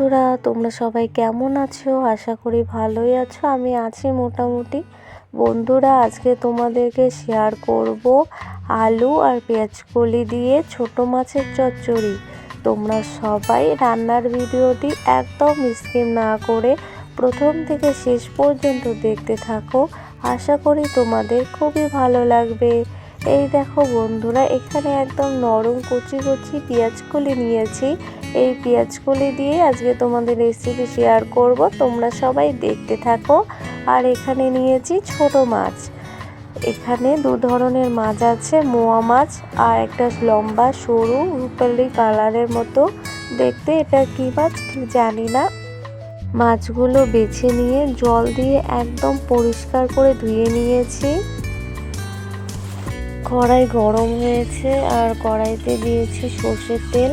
বন্ধুরা, তোমরা সবাই কেমন আছো? আশা করি ভালোই আছো। আমি আছি মোটামুটি। বন্ধুরা, আজকে তোমাদেরকে শেয়ার করব আলু আর পেঁয়াজ কলি দিয়ে ছোট মাছের চচ্চড়ি। তোমরা সবাই রান্নার ভিডিওটি একদম স্কিম না করে প্রথম থেকে শেষ পর্যন্ত দেখতে থাকো। আশা করি তোমাদের খুবই ভালো লাগবে। এই দেখো বন্ধুরা, এখানে একদম নরম কচি কচি পেঁয়াজকলি নিয়েছি। এই পেঁয়াজকলি দিয়ে আজকে তোমাদের রেসিপি শেয়ার করব, তোমরা সবাই দেখতে থাকো। আর এখানে নিয়েছি ছোট মাছ। এখানে দু ধরনের মাছ আছে, মোয়া মাছ আর একটা লম্বা, সরু, রুপালি কালারের মতো। দেখতে এটা কী মাছ? ঠিক জানি না। মাছগুলো বেছে নিয়ে জল দিয়ে একদম পরিষ্কার করে ধুয়ে নিয়েছি। কড়াই গরম হয়েছে আর কড়াইতে দিয়েছি সর্ষের তেল।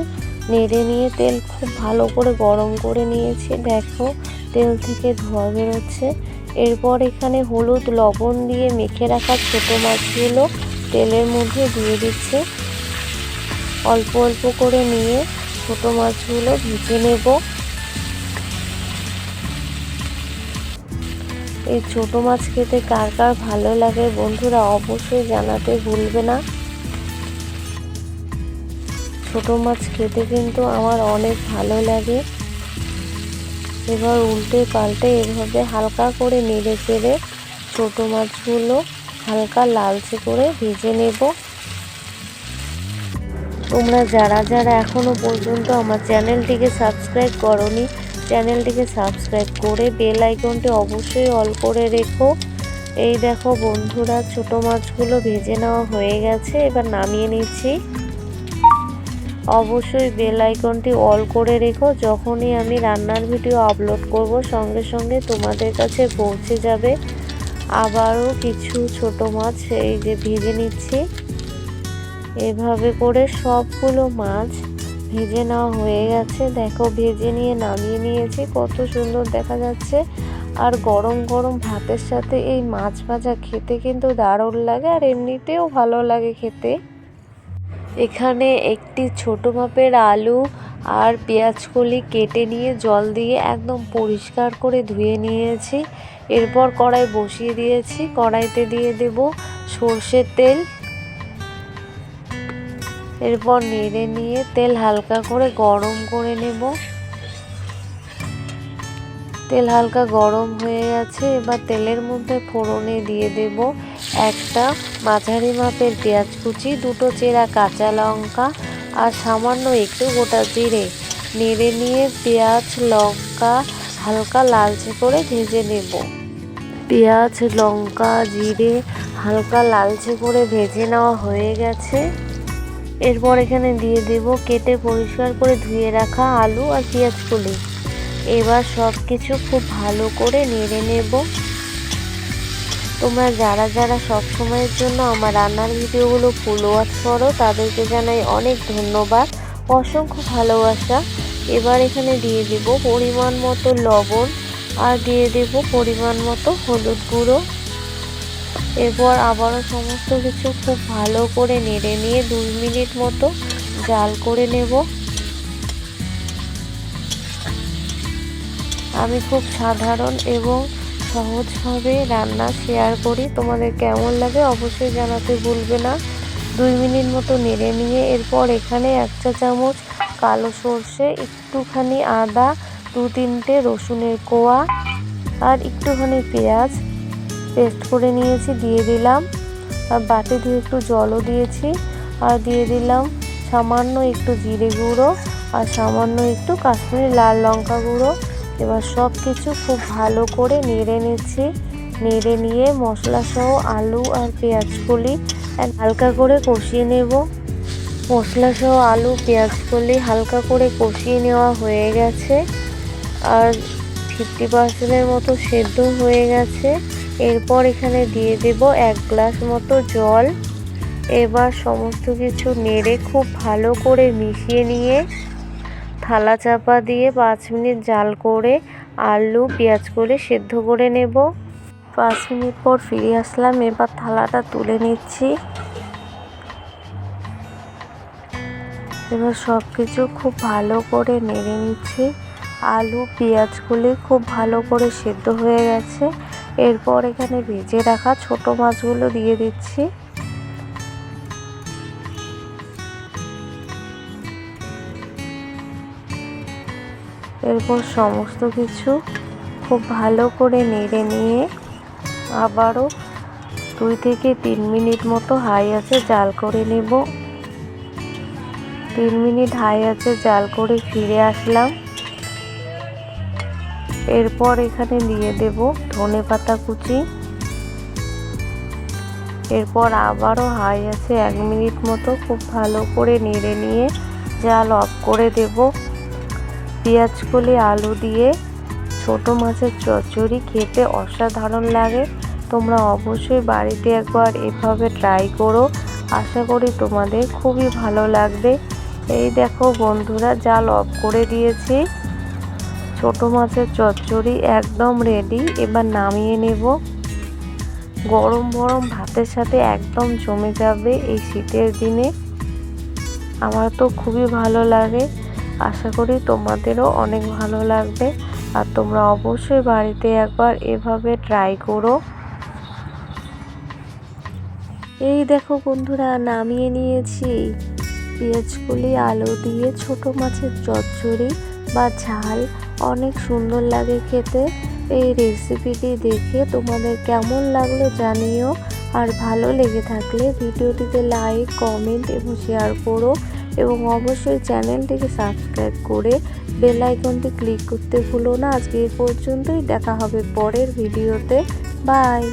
নেড়ে নিয়ে তেল খুব ভালো করে গরম করে নিয়েছি। দেখো, তেল থেকে ধোয়া বেরোচ্ছে। এরপর এখানে হলুদ লবণ দিয়ে মেখে রাখা ছোটো মাছগুলো তেলের মধ্যে দিয়ে দিচ্ছে। অল্প অল্প করে নিয়ে ছোটো মাছগুলো ভেজে নেব। এই ছোট মাছ খেতে কার কার ভালো লাগে বন্ধুরা অবশ্যই জানাতে ভুলবে না। ছোট মাছ খেতে কিন্তু আমার অনেক ভালো লাগে। এবার উল্টে পাল্টে এভাবে হালকা করে নেড়ে চেড়ে ছোটো মাছগুলো হালকা লালচে করে ভেজে নেব। তোমরা যারা যারা এখনও পর্যন্ত আমার চ্যানেলটিকে সাবস্ক্রাইব করনি চ্যানেলটিকে সাবস্ক্রাইব করে বেল আইকনটি অবশ্যই অল করে রেখো। এই দেখো বন্ধুরা, ছোট মাছগুলো ভেজে নেওয়া হয়ে গেছে, এবার নামিয়ে নিচ্ছি। অবশ্যই বেল আইকনটি অল করে রেখো, যখনই আমি রান্নার ভিডিও আপলোড করব, সঙ্গে সঙ্গে তোমাদের কাছে পৌঁছে যাবে। আবারও কিছু ছোট মাছ এই যে ভেজে নিচ্ছি। এভাবে করে সবগুলো মাছ ভেজে নেওয়া হয়ে গেছে। দেখো ভেজে নিয়ে নামিয়ে নিয়েছি, কত সুন্দর দেখা যাচ্ছে। আর গরম গরম ভাতের সাথে এই মাছ ভাজা খেতে কিন্তু দারুণ লাগে আর এমনিতেও ভালো লাগে খেতে। এখানে একটি ছোট মাপের আলু আর পেঁয়াজকলি কেটে নিয়ে জল দিয়ে একদম পরিষ্কার করে ধুয়ে নিয়েছি। এরপর কড়াই বসিয়ে দিয়েছি, কড়াইতে দিয়ে দেব সর্ষের তেল। এরপর নেড়ে নিয়ে তেল হালকা করে গরম করে নেব। তেল হালকা গরম হয়ে গেছে, এবার তেলের মধ্যে ফোড়নে দিয়ে দেব একটা মাঝারি মাপের পেঁয়াজ কুচি, দুটো চেরা কাঁচা লঙ্কা আর সামান্য একটু গোটা জিরে। নেড়ে নিয়ে পেঁয়াজ, লঙ্কা হালকা লালচে করে ভেজে নেব। পেঁয়াজ, লঙ্কা, জিরে হালকা লালচে করে ভেজে নেওয়া হয়ে গেছে। এরপর এখানে দিয়ে দেব কেটে পরিষ্কার করে ধুয়ে রাখা আলু আর পেঁয়াজ কলি। এবার সব কিছু খুব ভালো করে নেড়ে নেব। তোমরা যারা যারা সব সময়ের জন্য আমার রান্নার ভিডিওগুলো ফুল করো, তাদেরকে জানাই অনেক ধন্যবাদ। অসংখ্য ভালোবাসা। এবার এখানে দিয়ে দেব পরিমাণ মতো লবণ আর দিয়ে দেব পরিমাণ মতো হলুদ গুঁড়ো। এরপর আবারও সমস্ত কিছু খুব ভালো করে নেড়ে নিয়ে দুই মিনিট মতো জাল করে নেব। আমি খুব সাধারণ এবং সহজভাবে রান্না শেয়ার করি। তোমাদের কেমন লাগে অবশ্যই জানাতে ভুলবে না। দুই মিনিট মতো নেড়ে নিয়ে এরপর এখানে এক চা চামচ কালো সর্ষে, একটুখানি আদা, দু তিনটে রসুনের কোয়া আর একটুখানি পেঁয়াজ পেস্ট করে নিয়েছি, দিয়ে দিলাম। আর বাটি দিয়ে একটু জলও দিয়েছি। আর দিয়ে দিলাম সামান্য একটু জিরে গুঁড়ো আর সামান্য একটু কাশ্মীরি লাল লঙ্কা গুঁড়ো। এবার সব কিছু খুব ভালো করে নেড়ে নিচ্ছি। নেড়ে নিয়ে মশলা সহ আলু আর পেঁয়াজগুলি হালকা করে কষিয়ে নেব। মশলা সহ আলু পেঁয়াজগুলি হালকা করে কষিয়ে নেওয়া হয়ে গেছে। আর ফিফটি পার্সেন্টের মতো সেদ্ধ হয়ে গেছে। এরপর এখানে দিয়ে দেব এক গ্লাস মতো জল। এবার সমস্ত কিছু নেড়ে খুব ভালো করে মিশিয়ে নিয়ে থালা চাপা দিয়ে পাঁচ মিনিট জাল করে আলু, পেঁয়াজ করে সেদ্ধ করে নেব। পাঁচ মিনিট পর ফিরে আসলাম, এবার থালাটা তুলে নিচ্ছি। এবার সব কিছু খুব ভালো করে নেড়ে নিচ্ছি। আলু, পেঁয়াজগুলি খুব ভালো করে সেদ্ধ হয়ে গেছে। এরপর এখানে ভেজে রাখা ছোট মাছগুলো দিয়ে দিচ্ছি। এরপর সমস্ত কিছু খুব ভালো করে নেড়ে নিয়ে আবারও দুই থেকে তিন মিনিট মতো হাই আছে জাল করে নেব। তিন মিনিট হাই আছে জাল করে ফিরে আসলাম। এরপর এখানে দিয়ে দেব ধনে পাতা কুচি। এরপর আবারও হাই আছে এক মিনিট মতো খুব ভালো করে নেড়ে নিয়ে জাল অফ করে দেব। পেঁয়াজকলি আলু দিয়ে ছোট মাছের চচ্চড়ি খেতে অসাধারণ লাগে। তোমরা অবশ্যই বাড়িতে একবার এভাবে ট্রাই করো। আশা করি তোমাদের খুবই ভালো লাগবে। এই দেখো বন্ধুরা, জাল অফ করে দিয়েছি। ছোট মাছের চচ্চড়ি একদম রেডি এবার নামিয়ে নেব। গরম গরম ভাতের সাথে একদম জমে যাবে এই শীতের দিনে। আমার তো খুবই ভালো লাগে। আশা করি তোমাদেরও অনেক ভালো লাগবে। আর তোমরা অবশ্যই বাড়িতে একবার এভাবে ট্রাই করো। এই দেখো বন্ধুরা, নামিয়ে নিয়েছি। পেঁয়াজগুলি, আলু দিয়ে ছোট মাছের চচ্চড়ি বা ঝাল। অনেক সুন্দর লাগে খেতে। এই রেসিপিটি দেখে তোমাদের কেমন লাগল জানিও। আর ভালো লেগে থাকলে ভিডিওটিতে লাইক কমেন্ট এবং শেয়ার করো। এবং অবশ্যই চ্যানেলটিকে সাবস্ক্রাইব করে বেল আইকনটি ক্লিক করতে ভুলো না। আজকে এই পর্যন্তই। দেখা হবে পরের ভিডিওতে বাই